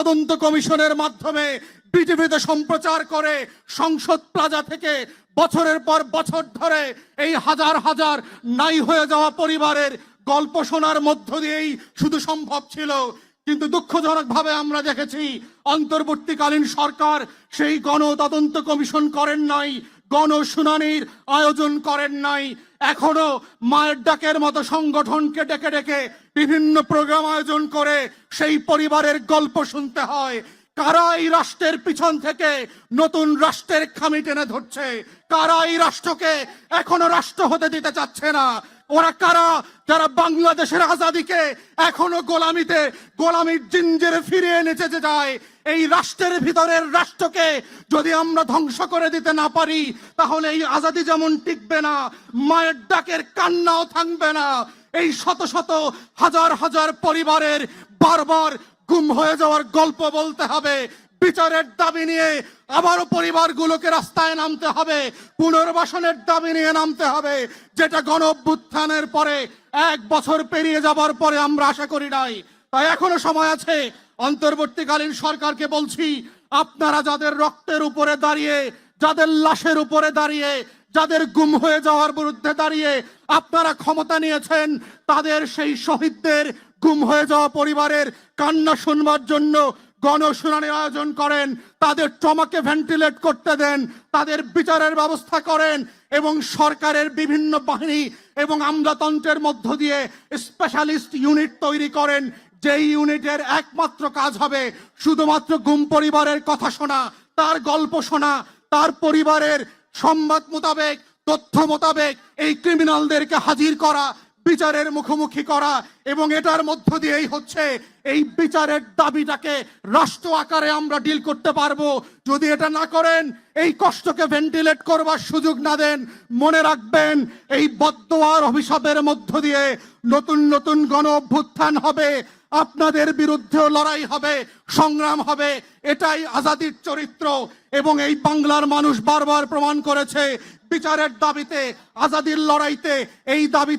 তদন্ত কমিশনের মাধ্যমে বিজেপিতে সম্প্রচার করে সংসদ প্লাজা থেকে বছরের পর বছর ধরে এই হাজার হাজার নাই হয়ে যাওয়া পরিবারের গল্প শোনার মধ্য দিয়েই শুধু সম্ভব ছিল কিন্তু দুঃখজনকভাবে আমরা দেখেছি, অন্তর্বর্তীকালীন সরকার সেই গণ তদন্ত কমিশন করেন নাই, গণশুনানির আয়োজন করেন নাই। এখনও মায়ের ডাকের মতো সংগঠনকে ডেকে ডেকে বিভিন্ন প্রোগ্রাম আয়োজন করে সেই পরিবারের গল্প শুনতে হয়। কারা এই রাষ্ট্রের পিছন থেকে নতুন রাষ্ট্রের খামি টেনে ধরছে? কারা এই রাষ্ট্রকে এখনও রাষ্ট্র হতে দিতে চাচ্ছে না? ওরা কারা? যারা বাংলাদেশের আজাদিকে এখনও গোলামিতে, গোলামির জিঞ্জেরে ফিরিয়ে এনে যে যায়, এই রাষ্ট্রের ভিতরের রাষ্ট্রকে যদি আমরা ধ্বংস করে দিতে না পারি, তাহলে এই আজাদি যেমন টিকবে না, মায়ের ডাকের কান্নাও থাকবে না। এই শত শত হাজার হাজার পরিবারের বারবার গুম হয়ে যাওয়ার গল্প বলতে হবে। বিচারের দাবি নিয়ে আবারও পরিবারগুলোকে রাস্তায় নামতে হবে, পুনর্বাসনের দাবি নিয়ে নামতে হবে, যেটা গণ পরে এক বছর পেরিয়ে যাবার পরে আমরা আশা করি নাই। তাই এখনও সময় আছে, অন্তর্বর্তীকালীন সরকারকে বলছি, আপনারা যাদের রক্তের উপরে দাঁড়িয়ে, যাদের লাশের উপরে দাঁড়িয়ে, যাদের গুম হয়ে যাওয়ার বিরুদ্ধে দাঁড়িয়ে আপনারা ক্ষমতা নিয়েছেন, তাদের সেই শহীদদের গুম হয়ে যাওয়া পরিবারের কান্না শুনবার জন্য গণশুনানির আয়োজন করেন, তাদের ট্রমাকে ভেন্টিলেট করতে দেন, তাদের বিচারের ব্যবস্থা করেন এবং সরকারের বিভিন্ন বাহিনী এবং আমলাতন্ত্রের মধ্য দিয়ে স্পেশালিস্ট ইউনিট তৈরি করেন, যেই ইউনিটের একমাত্র কাজ হবে শুধুমাত্র গুম পরিবারের কথা শোনা, তার গল্প শোনা, তার পরিবারের সংবাদ মোতাবেক, তথ্য মোতাবেক এই ক্রিমিনালদেরকে হাজির করা বিচারের মুখোমুখি করা এবং এটার মধ্য দিয়েই হচ্ছে এই বিচারের দাবিটাকে রাষ্ট্র আকারে আমরা ডিল করতে পারব। যদি এটা না করেন, এই কষ্টকে ভেন্টিলেট করবার সুযোগ না দেন, মনে রাখবেন এই বদোয়ার অভিশাপের মধ্য দিয়ে নতুন নতুন গণ অভ্যুত্থান হবে, আপনাদের বিরুদ্ধেও লড়াই হবে, সংগ্রাম হবে, এটাই আজাদির চরিত্র এবং এই বাংলার মানুষ বারবার প্রমাণ করেছে, বিচারের দাবিতে, আজাদির লড়াইতে, এই দাবি